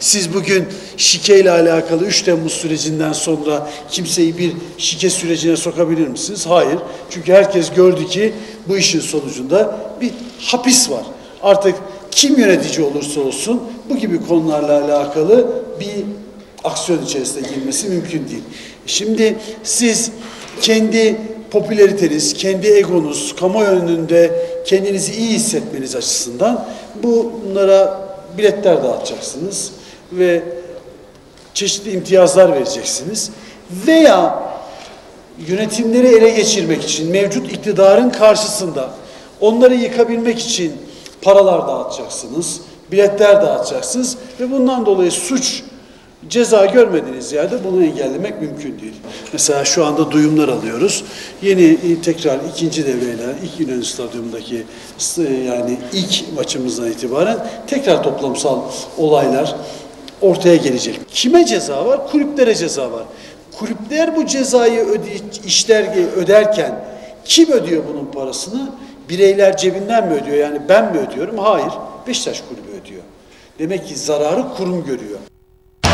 Siz bugün şikeyle alakalı 3 Temmuz sürecinden sonra kimseyi bir şike sürecine sokabilir misiniz? Hayır. Çünkü herkes gördü ki bu işin sonucunda bir hapis var. Artık kim yönetici olursa olsun bu gibi konularla alakalı bir aksiyon içerisine girmesi mümkün değil. Şimdi siz kendi popülariteniz, kendi egonuz, kamuoyu önünde kendinizi iyi hissetmeniz açısından bunlara biletler dağıtacaksınız ve çeşitli imtiyazlar vereceksiniz. Veya yönetimleri ele geçirmek için mevcut iktidarın karşısında onları yıkabilmek için paralar dağıtacaksınız, biletler dağıtacaksınız ve bundan dolayı suç ceza görmediğiniz yerde bunu engellemek mümkün değil. Mesela şu anda duyumlar alıyoruz. Yeni e, tekrar ikinci devreyle ilk İnönü Stadyumundaki e, yani ilk maçımızdan itibaren tekrar toplamsal olaylar ortaya gelecek. Kime ceza var? Kulüplere ceza var. Kulüpler bu cezayı öde, işler öderken kim ödüyor bunun parasını? Bireyler cebinden mi ödüyor? Yani ben mi ödüyorum? Hayır. Beşiktaş kulübü ödüyor. Demek ki zararı kurum görüyor.